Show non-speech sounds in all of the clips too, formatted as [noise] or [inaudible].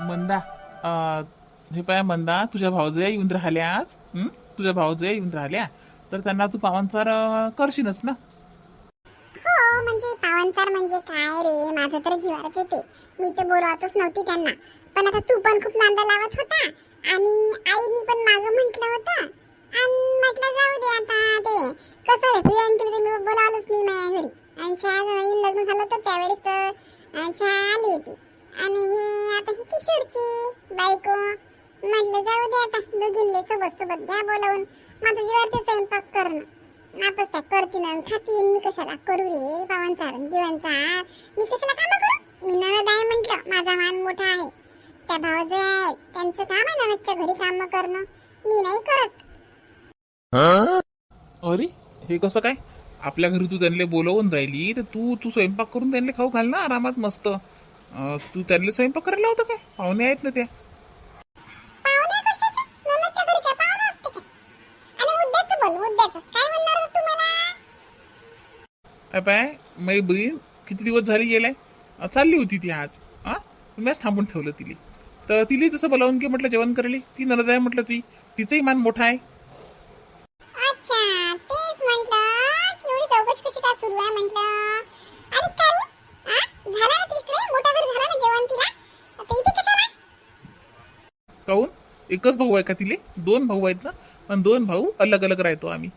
मंदा अं, हे पाय मंदा तुझ्या भाऊजे येऊन राहिल्या आज हं? तुझ्या भाऊजया येऊन राहिल्या. तर त्यांना तू पावनचार अं, करशीलच ना? हो म्हणजे पावनचार म्हणजे काय रे? माझं तर जीवारच येते मी तर बोलवतच नव्हती त्यांना. पण आता तू पण खूप नांदा लावत होता. आणि आईनी पण मागं म्हटलं होतं. आणि म्हटलं जाऊ दे आता ते. कसं रे? प्रिया अंकल मी बोलावलंच नाही माझ्या घरी. आणि छान नवीन लग्न झालं तर त्यावेळेस तर, अं, आली होती. आणि हे आता ही किशोरची बायको. म्हटलं जाऊ दे आता दोघींले सोबत सोबत घ्या बोलावून. माझं जीवार ते स्वयंपाक करणं. नापस त्या करतीन आणि खातीन. मी कशाला करू रे पावनचार जीवनचा मी कशाला काम करू? मी ननद आहे म्हटलं. माझा मान मोठा आहे. त्या भावाचे आहेत त्यांचं काम आहे ननदच्या घरी काम करणं. मी नाही करत. अरे हे कसं काय? आपल्या घरी तू त्यांना बोलवून राहिली तर तू तू स्वयंपाक करून त्यांना खाऊ घाल ना आरामात मस्त. अं, तू त्यांना स्वयंपाक करायला होतं काय? पाहुणे आहेत ना त्या. पाहुणे कशाचे? ननदच्या घरी काय पाहुणे असते काय? आणि मुद्द्याचं बोल मुद्द्याचं. काय म्हणणार होता तू मला? काय पाय मै बहीण किती दिवस झाली गेलाय? अं, चालली होती ती आज. हा मॅच थांबून ठेवलं तिला. तर तिला जसं बोलावून की म्हटलं जेवण करेली ती नरद आहे म्हटलं ती. तिचंही मान मोठा आहे. अच्छा तेच म्हंटल की एवढी चौकशी कशी काय सुरू आहे म्हंटल अरे काय रे आ? झालं ना तिकडे मोठा घर झाला ना जेवण तिला आता इथे कशाला काहून एकच भाऊ आहे का तिले? दोन भाऊ आहेत ना? पण दोन भाऊ अलग अलग राहतो आम्ही.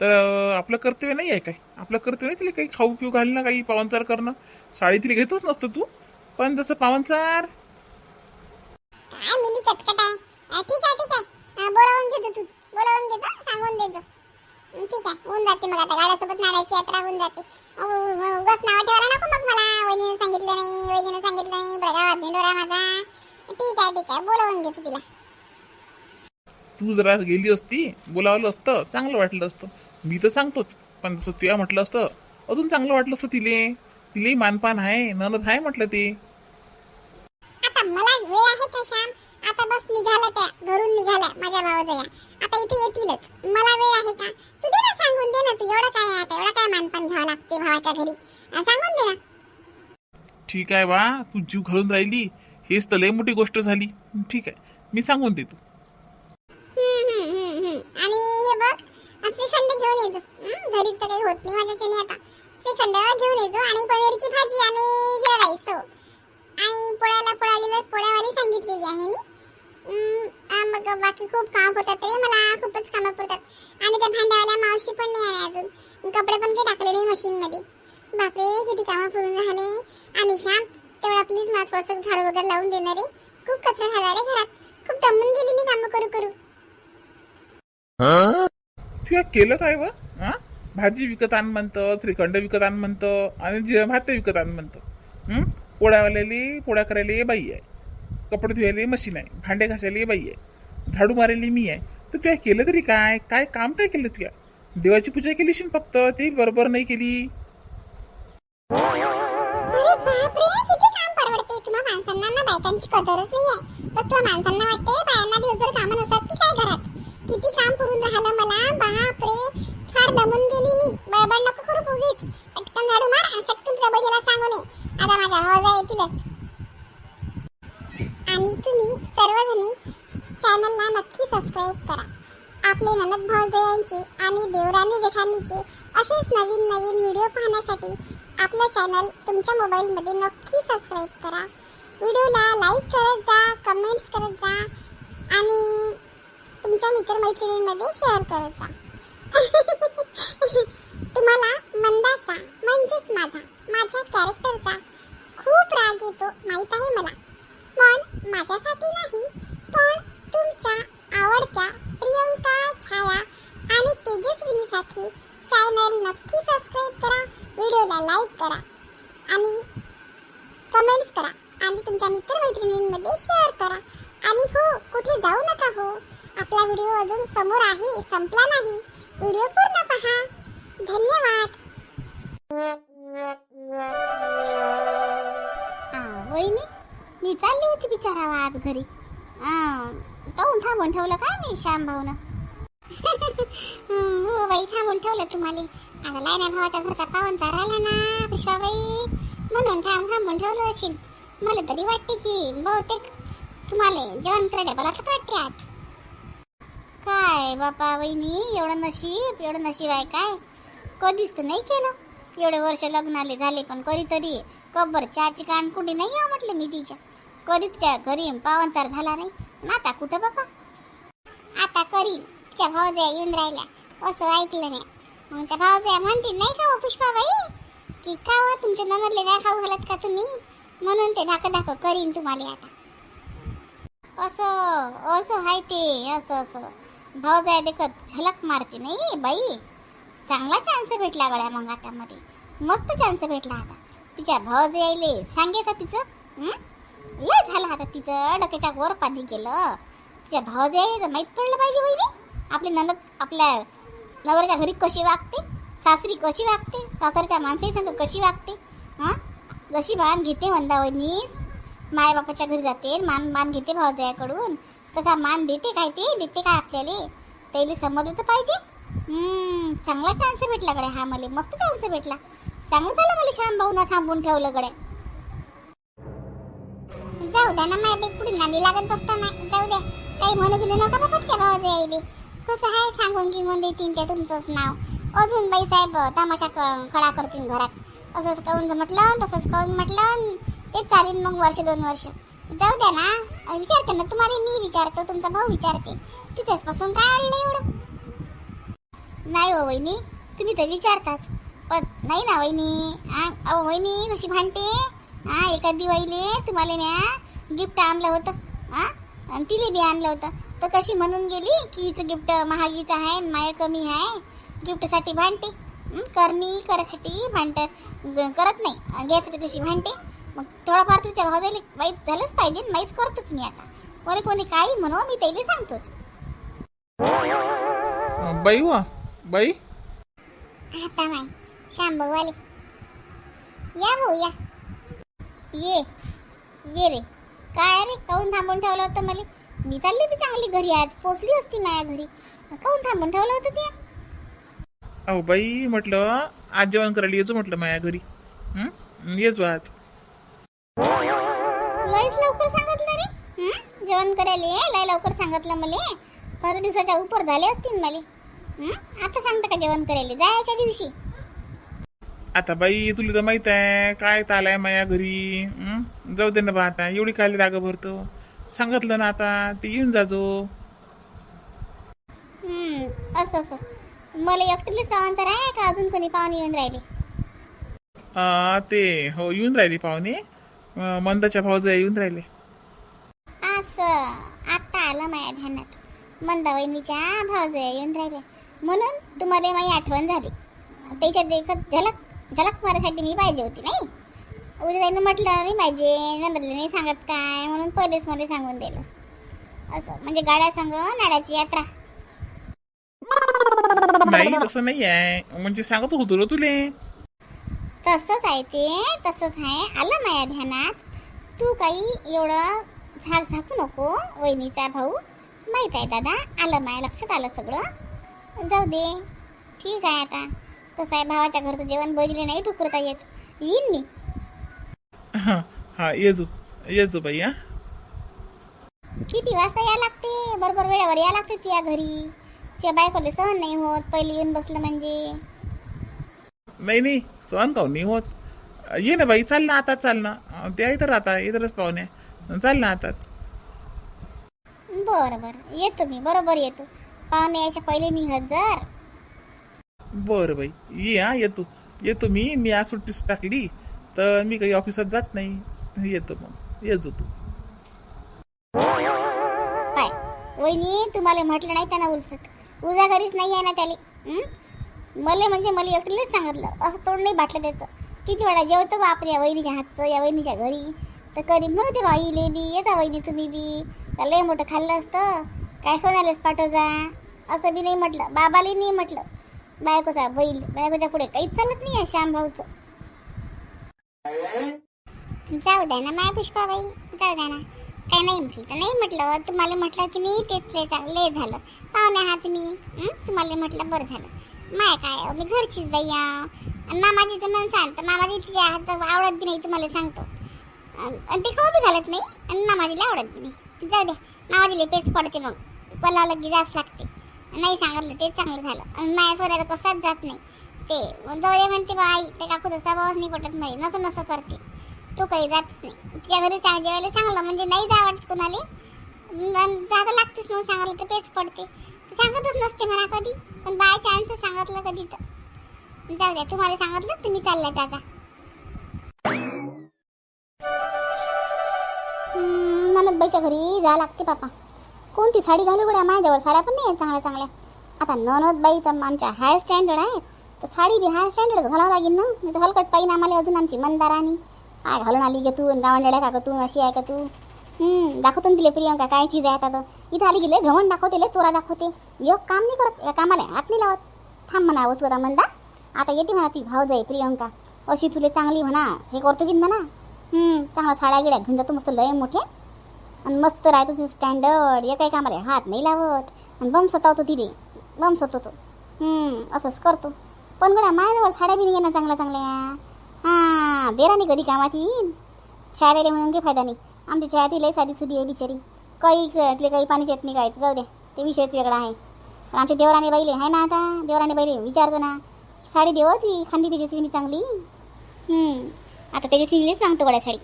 तर आपलं कर्तव्य नाही आहे काय? आपलं कर्तव्य नाही तिला काही खाऊ पिऊ घालणं काही पावनचार करणं. साडी तिला घेतच नसतं तू. पण जसं पावनचार काय मिली कटकट आहे. अ, ठीक आहे ठीक आहे. अ, बोलावून घेतो तू. बोलावून घेतो सांगून देतो. अं, ठीक आहे. होऊन जाते मग आता. गाड्यासोबत नाण्याची यात्रा होऊन जाते. अ, उ- उ- उगाच नाव ठेवायला नको मग मला. वहिनीने सांगितलं नाही वहिनीने सांगितलं नाही. बघा भेंडोरा माझा. ठीक आहे ठीक आहे. बोलावून घेतो तिला. तू जरा गेली असती बोलावलं असतं चांगलं वाटलं असतं. मी तर सांगतोच पण जसं तुला म्हटलं असतं अजून चांगलं वाटलं असतं तिले. तिलेही मानपान आहे ननद आहे म्हटलं ते. आता मला वेळ आहे का श्याम? आता बस निघाल्या त्या घरून निघाल्या माझ्या भावाजया आता इथे येतीलच. मला वेळ आहे का? तू दे ना सांगून दे ना तू एवढं काय आहे आता? एवढं काय मानपान घ्यावं लागते भावाच्या घरी? सांगून दे ना. ठीक आहे बा तू जीव घालून राहिली हेच तर लय मोठी गोष्ट झाली. ठीक आहे मी सांगून देतो. हम्म, हम्म, हम्म, हम्म. आणि हे बघ अ, श्रीखंड घेऊन येतो हं, घरी तर काही होत नाही माझ्याच्याने आता. श्रीखंड घेऊन येतो आणि पनीरची भाजी आणि जिरा राईस हो. आणि पोळ्याला पोळालेलं पोळ्यावाली सांगितलेली आहे मी. हम्म, मग बाकी खूप काम होतात रे. मला खूपच कामं पडतात. आणि त्या भांड्यावाल्या मावशी पण नाही आल्या अजून. कपडे पण काही टाकले नाही मशीन मध्ये बापरे किती कामं पूर्ण झाले. आणि श्याम तेवढा प्लीज माझं स्वसक झाड वगैरे लावून देणार. रे खूप कचरा झाला रे घरात. खूप दमून गेली मी कामं करू करू. तुला केलं काय वा? हा? भाजी विकत आण म्हणतं श्रीखंड विकत आण म्हणतं आणि जे भात विकत आण म्हणतं. हं? पोळ्यावाल्याली पोळ्या करायला बाई आहे. कपडे धुवायला मशीन आहे. भांडे घासायला बाई आहे. झाडू मारायला मी आहे. तर तुला केलं तरी काय? काय काम काय केलं तुया? देवाची पूजा केली फक्त? ती बरोबर नाही केली. माणसांना ना बायकांची कदरच नाहीये. बस तुला माणसांना वाटते बायांना दिवसभर कामं नसतात की काय घरात? किती काम करून राहिलं मला? बापरे. फार दमून गेली मी. बडबड नको करू उगीच. पटकन झाडू मार आणि चटकन तुझ्या बहिणीला सांगू नये. आता माझ्या आवाजा येतीलच आणि तुम्ही सर्वजणी चॅनलला नक्की सबस्क्राईब करा. आपले ननद भाऊजयांची आणि देवरानी जेठानीचे असेच नवीन नवीन व्हिडिओ पाहण्यासाठी आपलं चॅनल तुमच्या मोबाईलमध्ये नक्की सबस्क्राईब करा. व्हिडिओला लाईक करत जा कमेंट्स करत जा आणि तुमच्या मित्रमैत्रिणींमध्ये शेअर करत जा. [laughs] तुम्हाला मंदाचा म्हणजेच माझा माझ्या कॅरेक्टरचा खूप राग येतो माहीत आहे मला. पण माझ्यासाठी नाही पण तुमच्या आवडत्या प्रियंका छाया आणि तेजस्विनीसाठी चॅनल नक्की सबस्क्राईब करा व्हिडिओला लाईक करा आणि कमेंट्स करा आणि तुमच्या मित्रमैत्रिणींमध्ये शेअर करा. आणि हो कुठे जाऊ नका हो. आपला व्हिडिओ अजून समोर आहे संपला नाही. व्हिडिओ पूर्ण पहा. धन्यवाद. वहिनी मी चालली होती बिचारावा आज घरी. काऊन थांबून ठेवलं काय मी श्याम भाऊन? [laughs] हो बाई थांबून ठेवलं तुम्हाला. आता लायना भावाच्या घरचा पाहुणचार राहिला ना पिशवाबाई म्हणून थांब थांबून ठेवलं असेल मला तरी वाटते की बहुतेक तुम्हाला जेवण करायला बोलावतात वाटते आज. काय बापा वहिनी एवढं नशीब एवढं नशीब आहे काय? कधीच तर नाही केलं. एवढे वर्ष लग्नाले झाले पण कधीतरी कब्बर चहाची कानकुंडी नाही आहे म्हटलं मी तिच्या. कधी तिच्या घरी पावंतार झाला नाही. पण आता कुठं बापा? आता करीन. तिच्या भाऊजया येऊन राहिल्या. असं ऐकलं नाही मग त्या भाऊजया म्हणते नाही का हो पुष्पाबाई? की का हो, तुमच्या ननदले नाही खाऊ घालत का तुम्ही? म्हणून ते धाक धाक करीन तुम्हाला आता. असं असं आहे ते असं असं. भाऊजाय देखत झलक मारते नाही बाई. चांगला चान्स भेटला गड्या मग आता मध्ये. मस्त चान्स भेटला आता. तिच्या भाऊजाईले सांगायचं तिचं लय झालं आता तिचं डोक्याच्या वर पाणी गेलं. तिच्या भाऊजाई तर माहीत पडलं पाहिजे बहिणी आपली ननद आपल्या नवऱ्याच्या घरी कशी वागते सासरी कशी वागते सासरच्या माणसाही संग कशी वागते हां? जशी मान घेते वंदावनी मायबापाच्या घरी जाते मान मान घेते भावजयाकडून तसा मान देते काय ते? देते काय आपल्याला? त्याला समजलं तर पाहिजे. चांगला चान्स भेटला गड्या हा मला. मस्त चान्स भेटला. चांगलं झालं मला श्याम भाऊना थांबून ठेवलं गड्या. जाऊ द्या ना माझ्या पुढे नांदी लागत बसता नाही जाऊ द्या. काही म्हणू बिनू नका बाबा त्या भावाचं यायले कसं आहे सांगून गिंगून देतीन ते तुमचंच नाव. अजून बाई साहेब तमाशा क- खडा करतील घरात. असंच काऊन म्हटलं तसंच काऊन म्हटलं. ते चालेल मग वर्ष दोन वर्ष. जाऊ द्या ना. विचारते ना तुम्हाला मी विचारतो तुमचा भाऊ विचारते. तिथेचपासून काय आणलं एवढं? नाही हो वहिनी तुम्ही तर विचारताच. पण नाही ना वहिनी अहो वहिनी कशी भांडते? हा एखादी वहिले तुम्हाला म्या गिफ्ट आणलं होतं. हा आणि तिले बी आणलं होतं. तर कशी म्हणून गेली की हिचं गिफ्ट महागीचं आहे माय माया कमी आहे. गिफ्टसाठी भांडते. करणी भांडत ग- करत नाही. घ्यायसाठी कशी भांडते? मग थोडाफार तिच्या भावाला माहीत झालंच पाहिजे माहीत करतोच मी आता. कोणी कोणी काही म्हणू मी त्याला सांगतोच. बाई वा बाई? आता नाही श्याम भाऊ आले. या भाऊ या. ये ये रे. काय रे काऊन थांबून ठेवलं होतं मला? मी चालली होती चांगली घरी आज पोचली असती माझ्या घरी. काऊन थांबून ठेवलं होतं ते? अहो बाई म्हटलं आज जेवण करायला येतो म्हटलं माझ्या घरी? येतो आज. लयच लवकर सांगितलं रे. हं? जेवण करायला ये, लय लवकर सांगितलं मला. पंधरा दिवसाच्या उपर झाले असतील मला. हं? आता सांगता का जेवण करायला? जायच्या दिवशी. आता बाई तुला तर माहीत आहे काय तालाय माझ्या घरी. हं? जाऊ दे ना बा आता एवढी काली राग भरतो. सांगितलं ना आता ते येऊन जाजो. हं, असं असं. मला एकटीलाच पाहून आहे का अजून कोणी पाहुणे येऊन राहिले? ते हो येऊन राहिले पाहुणे. अं, मंदाच्या भाऊजा येऊन राहिले. असं आता आलं माझ्या ध्यानात. मंदावहिनीच्या भावजया येऊन राहिल्या म्हणून तुम्हाला माझी आठवण झाली. त्याच्यात देखत झलक झलक मारायसाठी मी पाहिजे होती नाही? उद्या त्यानं म्हटलं नाही पाहिजे नंदरले नाही सांगत काय? म्हणून पहिलेच मला सांगून दिलं. असं म्हणजे गाड्या संग नाड्याची यात्रा. नाही तसं नाही आहे म्हणजे सांगत होतो रे तुले तसंच आहे ते तसंच आहे आलं माझ्या ध्यानात तू काही एवढं झाक झाकू नको वहिनीचा भाऊ माहीत आहे दादा आलं माझ्या लक्षात आलं सगळं जाऊ दे ठीक आहे आता कसं आहे भावाच्या घरचं जेवण बघितले नाही ठुकरता येत येईन मी हा हा येजो येजो बाई हा किती वाजता या लागते बरोबर वेळेवर या लागते त्या घरी त्या बायकोले सहन नाही होत. पहिले येऊन बसलं म्हणजे. नाही नाही. सहन काहून नाही होत. ये ना बाई चाल ना आता चाल ना. अं, ते आहे तर आता इथरच पाहुण्या चाल ना आताच. बरं बरं. येतो मी. बरोबर येतो. पाहुणे यायच्या पहिले मी हजर. बरं बाई. ये हा येतो. येतो मी. मी आज सुट्टीच टाकली. तर मी काही ऑफिसात जात नाही. येतो मग. येजो तू. पाय. वहिनी तुम्हाला म्हटलं नाही त्यांना उलसत? उजा घरीच नाही आहे ना त्याले? मला म्हणजे मला एकटीलाच सांगितलं. असं तोंड नाही बाटलं त्याचं. किती वेळा जेवतो हो बापरे या वहिनीच्या हातचं या वहिनीच्या घरी. तर कधी म्हणते बाईले बी येता वहिनी तुम्ही बी. तर लय मोठं खाल्लं असतं. काय सोनालेच पाठव जा. असं बी नाही म्हटलं. बाबालाही नाही म्हटलं. बायकोचा बैल बायकोच्या पुढे काहीच चालत नाही आहे श्याम भाऊचं. जाऊ द्या ना माय पुष्पाबाई जाऊ द्या ना. काय नाही म्हटलं तर नाही म्हटलं. तुम्हाला म्हटलं की मी तेच लय चांगले झालं. पाहुणे आहात तुम्ही तुम्हाला म्हटलं बरं झालं. माय काय मी घरचीच बाई आणि आणि तर मन सांगतं मामाजी तिच्या हातचं आवडत बी नाही तुम्हाला सांगतो. आणि ते खाऊ बी घालत नाही आणि मामाजीला आवडत बी नाही. जाऊ द्या मामाजीला पेच तेच पडते मग. बोलावलं की जास्त लागते. नाही सांगितलं ते चांगलं झालं. आणि माझ्या सोन्याला कसाच जात नाही. ते जाऊ दे म्हणते बा आई ते काकू तसा भावच नाही पटत नाही नसं नसं करते. तो काही जात नाही. तिच्या घरी सांग जेवायला सांगलं म्हणजे नाही जा वाटत कोणाला. मग जागा लागतेच मग सांगायला तर तेच पडते. सांगतच नसते म्हणा कधी. पण बाय चान्स सांगितलं कधी तर. जाऊ द्या तुम्हाला सांगितलं तुम्ही चालल्या त्याचा ननदबाईच्या घरी जा लागते बापा. कोणती साडी घालू गड्या? माझ्याजवळ साड्या पण नाही आहेत चांगल्या चांगल्या. आता ननदबाई तर आमच्या हाय स्टँडर्ड आहेत. तर साडी बी हाय स्टँडर्डच घालावं लागेल ना? नाही तर हलकट पाहिजे आम्हाला अजून आमची मंदाराणी. आय घालून आली का तू गावंडळ्या का तू अशी आहे का तू? दाखवतो ना तिले प्रियंका काय चीज आहे आता तर इथं आली गेले घमंड दाखवते ले तोरा दाखवते. योग काम नाही करत या कामाला हात नाही लावत. थांब म्हणावं तू आता म्हणता. आता येते म्हणा ती भाव जाई प्रियंका. अशी तुले चांगली म्हणा हे करतो की म्हणा. चांगला साड्या गिड्या घेऊन जातो मस्त लय मोठे. आणि मस्त राहतो तुझं स्टँडर्ड या काही कामाला हात नाही लावत. आणि बम स्वतःवतो तिथे बम स्वतःतो असंच करतो. पण गड्या माझ्याजवळ साड्या बी नाही येणार ना चांगल्या चांगल्या. हां देरानी कधी कामात येईन शाळेला म्हणून काही फायदा नाही। आमच्या शाळेत लई साधी सुधी आहे बिचारी। काही तिथले काही पाणी चटणी नाही काय जाऊ द्या ते विषयच वेगळा आहे पण आमच्या देवराने बैले आहे ना आता? देवराने बैले विचारतो ना साडी देव ती? खांदी तिची चांगली? आता त्याची मागतो गड्या साडी।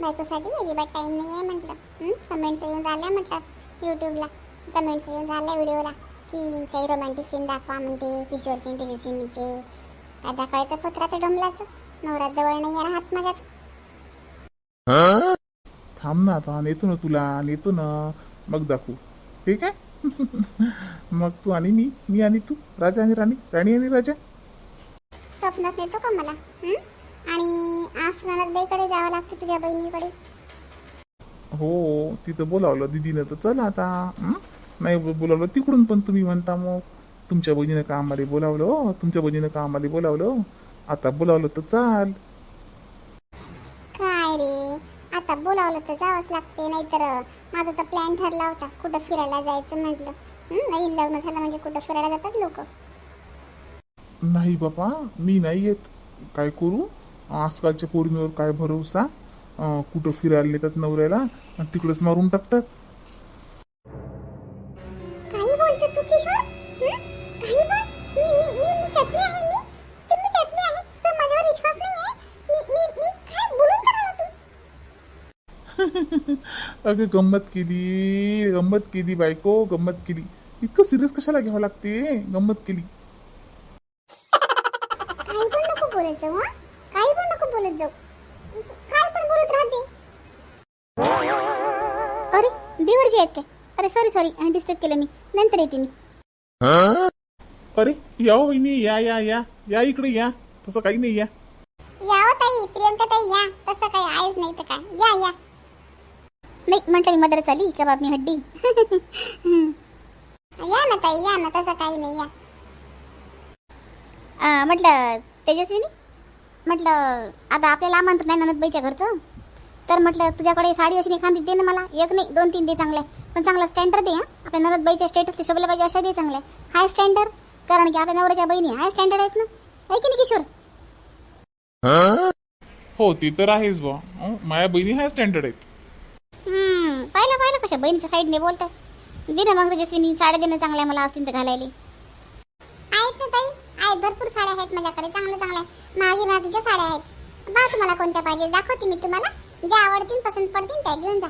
बायकोसाठी अजिबात टाईम नाही आहे म्हटलं कमेंट्स येऊन झाल्या म्हटलं यूट्यूबला कमेंट्स येऊन झाल्या व्हिडिओला की काही रोमॅन्टिक सीन दाखवा म्हणते किशोरचे त्याचे सिमीचे काय दाखवायचं? पत्राचं डोंबलाचं. नवरात जवळ नाही आहे राहत माझ्यात. थांब ना आता नेतो ना तुला नेतो ना. मग दाखवू. ठीक आहे? [laughs] मग तू आणि मी मी आणि तू राजा आणि राणी राणी आणि राजा. स्वप्नात नेतो का मला? आणि आज ननदबाईकडे जावं लागतं तुझ्या बहिणीकडे. हो तिथं बोलावलं दिदीनं तर चला आता. हं? नाही बोलावलं. तिकडून पण तुम्ही म्हणता मग तुमच्या बहिणीनं का आम्हाला बोलावलं हो, तुमच्या बहिणीनं का आम्हाला बोलावलं आता बोलावलं तर चाल. काय रे? आता बोलावलं तर जावंच लागते. नाहीतर माझा तर प्लॅन ठरला होता. कुठं फिरायला जायचं म्हटलं. हं? नवीन लग्न झालं म्हणजे कुठं फिरायला जातात लोक. नाही बाबा मी नाही येत. काय करू? आजकालच्या पोरींवर काय भरोसा? अं, कुठं फिरायला येतात नवऱ्याला? आणि तिकडंच मारून टाकतात. [laughs] अगं गंमत केली गंमत केली बायको गंमत केली. इतकं सिरियस कशाला घ्यावं लागते? गंमत केली. काही पण नको बोलत जाऊ हं? काही पण नको बोलत जाऊ. काय पण बोलत राहते. अरे देवरजी आहेत काय? अरे सॉरी सॉरी डिस्टर्ब केलं मी. नंतर येते मी. अरे या हो वहिनी या या या. या इकडे या. तसं काही नाही या. या हो ताई प्रियंका ताई या. तसं काही आहेच नाही तर काय. या या. नाही म्हटलं मी मदर चाली का बाप मी हड्डी? [laughs] या ना ताई या ना तसं काही नाही या. आ, म्हटलं तेजस्विनी? म्हटलं आता आपल्याला आमंत्रण आहे ननदबाईच्या घरचं. तर म्हटलं तुझ्याकडे साडी अशी एखादी दे ना मला. एक नाही दोन तीन दे चांगल्या पण चांगला स्टँडर्ड दे हां. आपल्या ननदबाईच्या स्टेटस शोभला पाहिजे अशा दे चांगल्या हाय स्टँडर्ड कारण की आपल्या नवऱ्याच्या बहिणी हाय स्टँडर्ड आहेत ना. आहे की नाही किशोर? हो? ते तर आहेच बा माझ्या बहिणी हाय स्टँडर्ड आहेत. कशा बहिणीच्या साईडने बोलतात दे ना मग तेजस्विनी साड्या देणं चांगल्या मला असतील तर घालायला. आहेत ना ताई आहेत भरपूर साड्या आहेत माझ्याकडे चांगल्या चांगल्या मागे मागीच्या साड्या आहेत. बा तुम्हाला कोणत्या पाहिजे? दाखवते मी तुम्हाला. ज्या आवडतील पसंत पडतील त्या घेऊन जा.